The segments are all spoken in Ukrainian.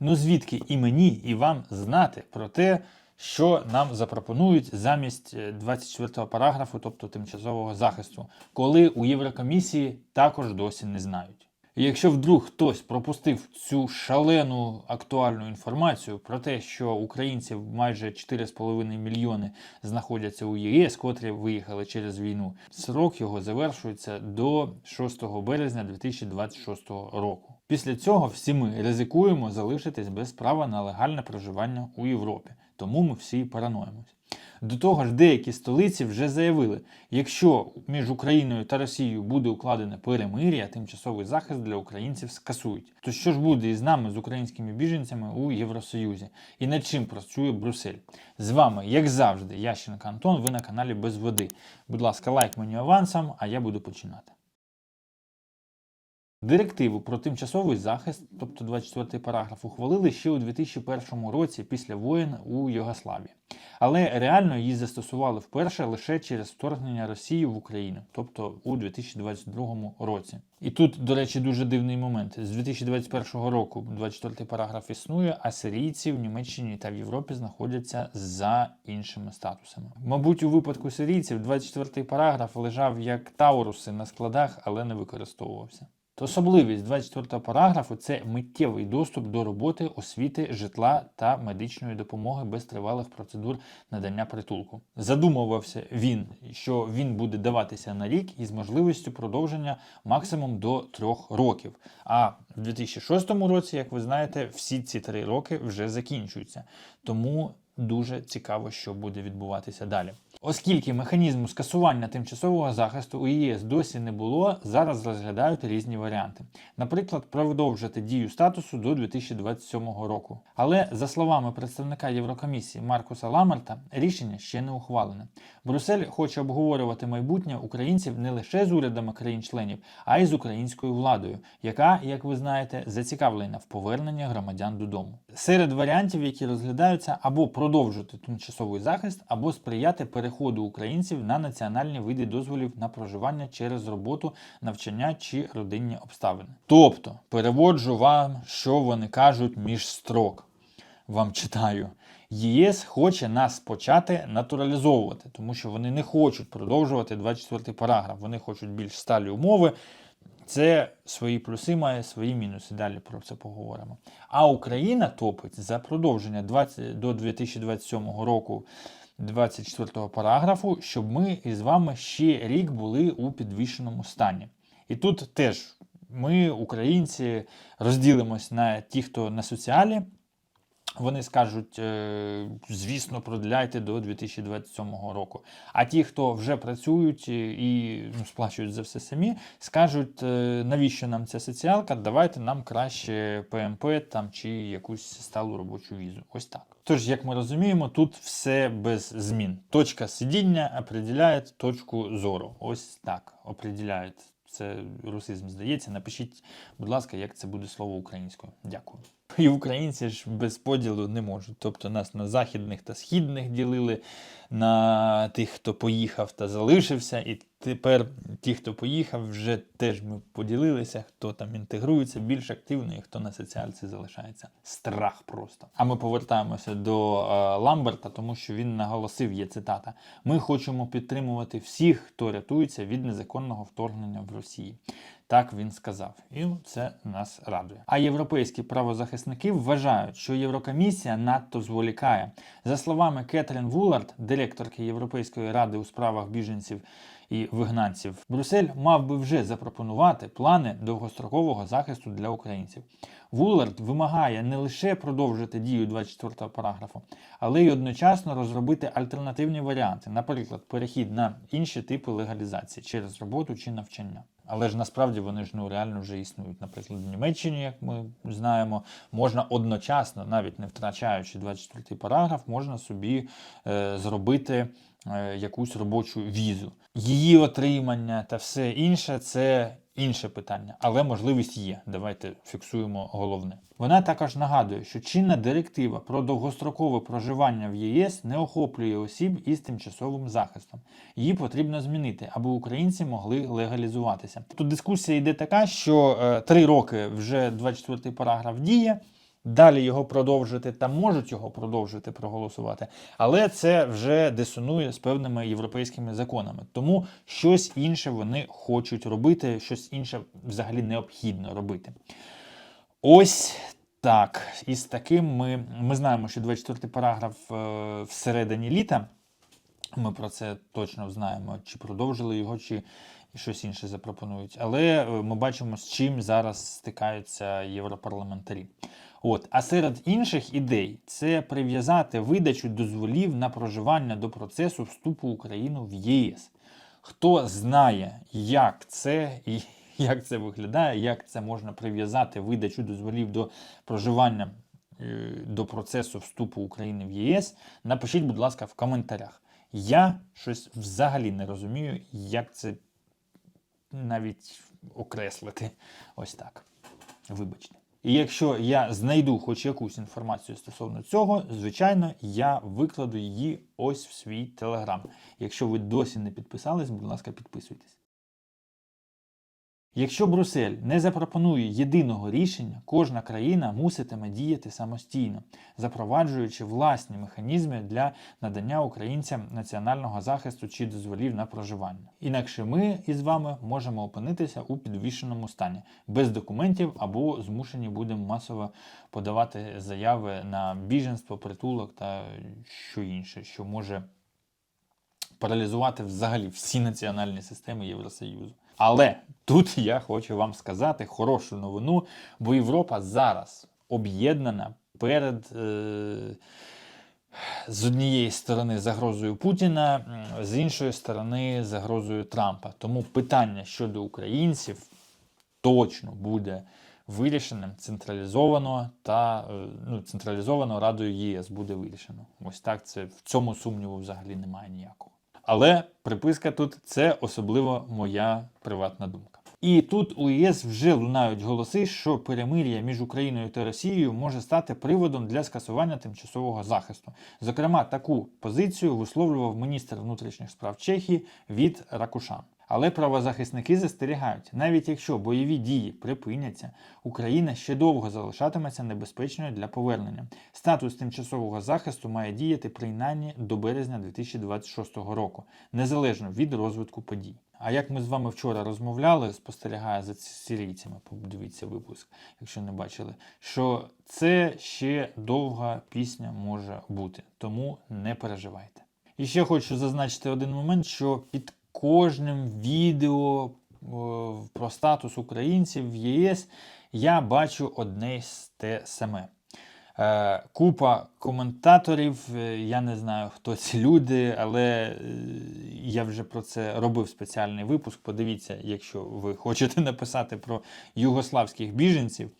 Ну звідки і мені, і вам знати про те, що нам запропонують замість е, 24 параграфу, тобто тимчасового захисту, коли у Єврокомісії також досі не знають. І якщо вдруг хтось пропустив цю шалену актуальну інформацію про те, що українців майже 4,5 мільйони знаходяться у ЄС, котрі виїхали через війну, срок його завершується до 6 березня 2026 року. Після цього всі ми ризикуємо залишитись без права на легальне проживання у Європі, тому ми всі параноїмось. До того ж, деякі столиці вже заявили, якщо між Україною та Росією буде укладене перемир'я, тимчасовий захист для українців скасують. То що ж буде із нами, з українськими біженцями у Євросоюзі? І над чим працює Брюссель? З вами, як завжди, Ященко Антон. Ви на каналі Без води. Будь ласка, лайк мені авансом, а я буду починати. Директиву про тимчасовий захист, тобто 24 параграф, ухвалили ще у 2001 році після воєн у Югославії. Але реально її застосували вперше лише через вторгнення Росії в Україну, тобто у 2022 році. І тут, до речі, дуже дивний момент. З 2021 року 24 параграф існує, а сирійці в Німеччині та в Європі знаходяться за іншими статусами. Мабуть, у випадку сирійців 24 параграф лежав як тауруси на складах, але не використовувався. Особливість 24 параграфу це миттєвий доступ до роботи, освіти, житла та медичної допомоги без тривалих процедур надання притулку. Задумувався він, що він буде даватися на рік із можливістю продовження максимум до трьох років. А в 2006 році, як ви знаєте, всі ці три роки вже закінчуються. Тому дуже цікаво, що буде відбуватися далі. Оскільки механізму скасування тимчасового захисту у ЄС досі не було, зараз розглядають різні варіанти. Наприклад, продовжити дію статусу до 2027 року. Але за словами представника Єврокомісії Маркуса Ламерта, рішення ще не ухвалене. Брюссель хоче обговорювати майбутнє українців не лише з урядами країн-членів, а й з українською владою, яка, як ви знаєте, зацікавлена в поверненні громадян додому. Серед варіантів, які розглядаються, або продовжити тимчасовий захист, або сприяти переходу українців на національні види дозволів на проживання через роботу, навчання чи родинні обставини. Тобто, переводжу вам, що вони кажуть між строк. Вам читаю. ЄС хоче нас почати натуралізовувати, тому що вони не хочуть продовжувати 24 параграф. Вони хочуть більш сталі умови. Це свої плюси має, свої мінуси. Далі про це поговоримо. А Україна топить за продовження 20, до 2027 року 24 параграфу, щоб ми із вами ще рік були у підвішеному стані. І тут теж ми, українці, розділимось на ті, хто на соціалі. Вони скажуть, е, звісно, продляйте до 2027 року. А ті, хто вже працюють і ну, сплачують за все самі, скажуть, е, навіщо нам ця соціалка, давайте нам краще ПМП там чи якусь сталу робочу візу. Ось так. Тож, як ми розуміємо, тут все без змін. Точка сидіння определяє точку зору. Ось так определяє. Це русизм здається. Напишіть, будь ласка, як це буде слово українською. Дякую. І українці ж без поділу не можуть. Тобто нас на західних та східних ділили, на тих, хто поїхав та залишився, і тепер ті, хто поїхав, вже теж ми поділилися, хто там інтегрується більш активно і хто на соціальці залишається. Страх просто. А ми повертаємося до е, Ламберта, тому що він наголосив, є цитата: Ми хочемо підтримувати всіх, хто рятується від незаконного вторгнення в Росії. Так він сказав, і це нас радує. А європейські правозахисники вважають, що Єврокомісія надто зволікає. За словами Кетрін Вулард, директорки Європейської ради у справах біженців і вигнанців, Брюссель мав би вже запропонувати плани довгострокового захисту для українців. Вулард вимагає не лише продовжити дію 24 параграфу, але й одночасно розробити альтернативні варіанти, наприклад, перехід на інші типи легалізації через роботу чи навчання. Але ж насправді вони ж ну реально вже існують. Наприклад, в Німеччині, як ми знаємо, можна одночасно, навіть не втрачаючи 24 параграф, можна собі е, зробити е, якусь робочу візу. Її отримання та все інше це інше питання, але можливість є. Давайте фіксуємо головне. Вона також нагадує, що чинна директива про довгострокове проживання в ЄС не охоплює осіб із тимчасовим захистом. Її потрібно змінити, аби українці могли легалізуватися. Тут дискусія йде така, що е, три роки вже 24 параграф діє. Далі його продовжити та можуть його продовжити проголосувати, але це вже дисонує з певними європейськими законами. Тому щось інше вони хочуть робити, щось інше взагалі необхідно робити. Ось так. І з таким ми, ми знаємо, що 24 параграф е, всередині літа. Ми про це точно знаємо, чи продовжили його, чи щось інше запропонують. Але е, ми бачимо, з чим зараз стикаються європарламентарі. От, а серед інших ідей це прив'язати видачу дозволів на проживання до процесу вступу України в ЄС. Хто знає, як це і як це виглядає, як це можна прив'язати видачу дозволів до проживання е, до процесу вступу України в ЄС, напишіть, будь ласка, в коментарях. Я щось взагалі не розумію, як це навіть окреслити. Ось так. Вибачте. І якщо я знайду хоч якусь інформацію стосовно цього, звичайно, я викладу її ось в свій телеграм. Якщо ви досі не підписались, будь ласка, підписуйтесь. Якщо Брюссель не запропонує єдиного рішення, кожна країна муситиме діяти самостійно, запроваджуючи власні механізми для надання українцям національного захисту чи дозволів на проживання. Інакше ми із вами можемо опинитися у підвішеному стані без документів або змушені будемо масово подавати заяви на біженство, притулок та що інше, що може паралізувати взагалі всі національні системи Євросоюзу. Але тут я хочу вам сказати хорошу новину, бо Європа зараз об'єднана перед. Е з однієї сторони загрозою Путіна, з іншої сторони загрозою Трампа. Тому питання щодо українців точно буде вирішеним централізовано та е, ну, централізовано Радою ЄС буде вирішено. Ось так це в цьому сумніву взагалі немає ніякого. Але приписка тут це особливо моя приватна думка. І тут у ЄС вже лунають голоси, що перемир'я між Україною та Росією може стати приводом для скасування тимчасового захисту. Зокрема, таку позицію висловлював міністр внутрішніх справ Чехії від Ракушан. Але правозахисники застерігають, навіть якщо бойові дії припиняться, Україна ще довго залишатиметься небезпечною для повернення. Статус тимчасового захисту має діяти принаймні до березня 2026 року, незалежно від розвитку подій. А як ми з вами вчора розмовляли, спостерігає за сирійцями, подивіться випуск, якщо не бачили, що це ще довга пісня може бути, тому не переживайте. І ще хочу зазначити один момент, що під кожним відео про статус українців в ЄС я бачу одне й те саме. Е, купа коментаторів, е, я не знаю, хто ці люди, але е, я вже про це робив спеціальний випуск. Подивіться, якщо ви хочете написати про югославських біженців.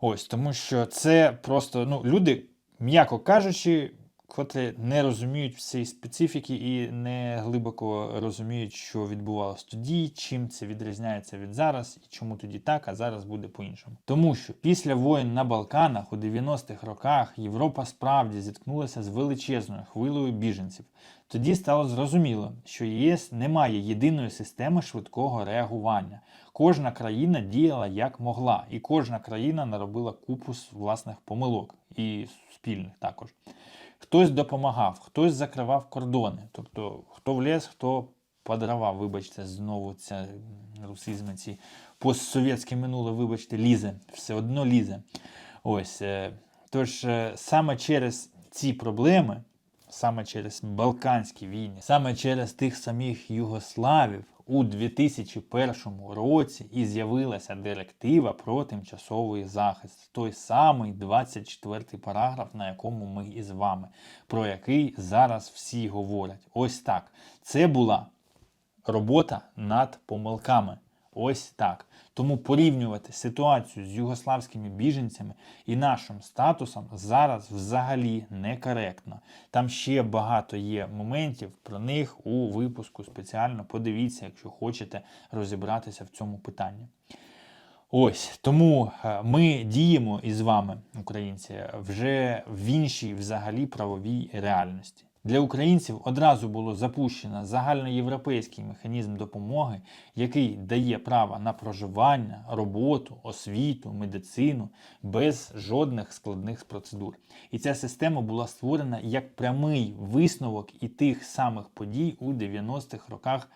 Ось, тому що це просто ну, люди, м'яко кажучи, котрі не розуміють всієї специфіки і не глибоко розуміють, що відбувалося тоді, чим це відрізняється від зараз, і чому тоді так, а зараз буде по-іншому. Тому що після воєн на Балканах у 90-х роках Європа справді зіткнулася з величезною хвилею біженців. Тоді стало зрозуміло, що ЄС не має єдиної системи швидкого реагування. Кожна країна діяла як могла, і кожна країна наробила купу власних помилок і спільних також. Хтось допомагав, хтось закривав кордони. Тобто, хто вліз, хто подравав, вибачте, знову ця русизми, ці постсовєтське минуле, вибачте, лізе, все одно лізе. Ось. е, Тож е, саме через ці проблеми, саме через Балканські війни, саме через тих самих Югославів у 2001 році і з'явилася директива про тимчасовий захист, той самий 24 параграф, на якому ми із вами, про який зараз всі говорять. Ось так. Це була робота над помилками. Ось так. Тому порівнювати ситуацію з югославськими біженцями і нашим статусом зараз взагалі некоректно. Там ще багато є моментів про них у випуску спеціально. Подивіться, якщо хочете розібратися в цьому питанні. Ось тому е, ми діємо із вами, українці, вже в іншій взагалі правовій реальності. Для українців одразу було запущено загальноєвропейський механізм допомоги, який дає право на проживання, роботу, освіту, медицину без жодних складних процедур. І ця система була створена як прямий висновок і тих самих подій у 90-х роках.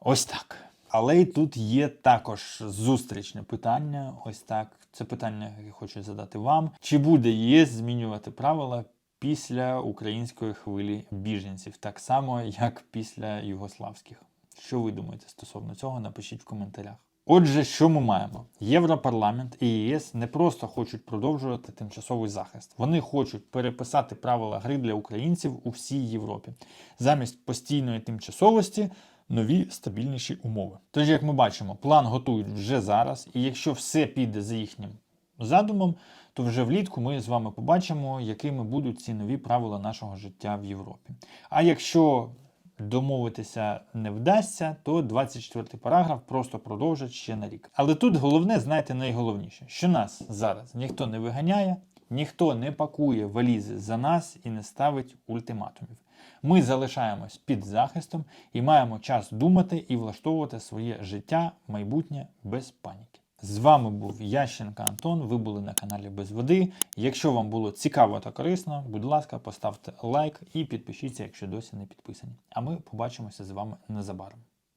Ось так. Але й тут є також зустрічне питання. Ось так. Це питання, яке хочу задати вам. Чи буде ЄС змінювати правила після української хвилі біженців, так само, як після югославських? Що ви думаєте стосовно цього? Напишіть в коментарях. Отже, що ми маємо? Європарламент і ЄС не просто хочуть продовжувати тимчасовий захист. Вони хочуть переписати правила гри для українців у всій Європі. Замість постійної тимчасовості нові стабільніші умови. Тож, як ми бачимо, план готують вже зараз, і якщо все піде за їхнім задумом, то вже влітку ми з вами побачимо, якими будуть ці нові правила нашого життя в Європі. А якщо домовитися не вдасться, то 24 параграф просто продовжать ще на рік. Але тут головне, знаєте, найголовніше, що нас зараз ніхто не виганяє, ніхто не пакує валізи за нас і не ставить ультиматумів. Ми залишаємось під захистом і маємо час думати і влаштовувати своє життя, майбутнє без паніки. З вами був Ященка Антон. Ви були на каналі Без Води. Якщо вам було цікаво та корисно, будь ласка, поставте лайк і підпишіться, якщо досі не підписані. А ми побачимося з вами незабаром.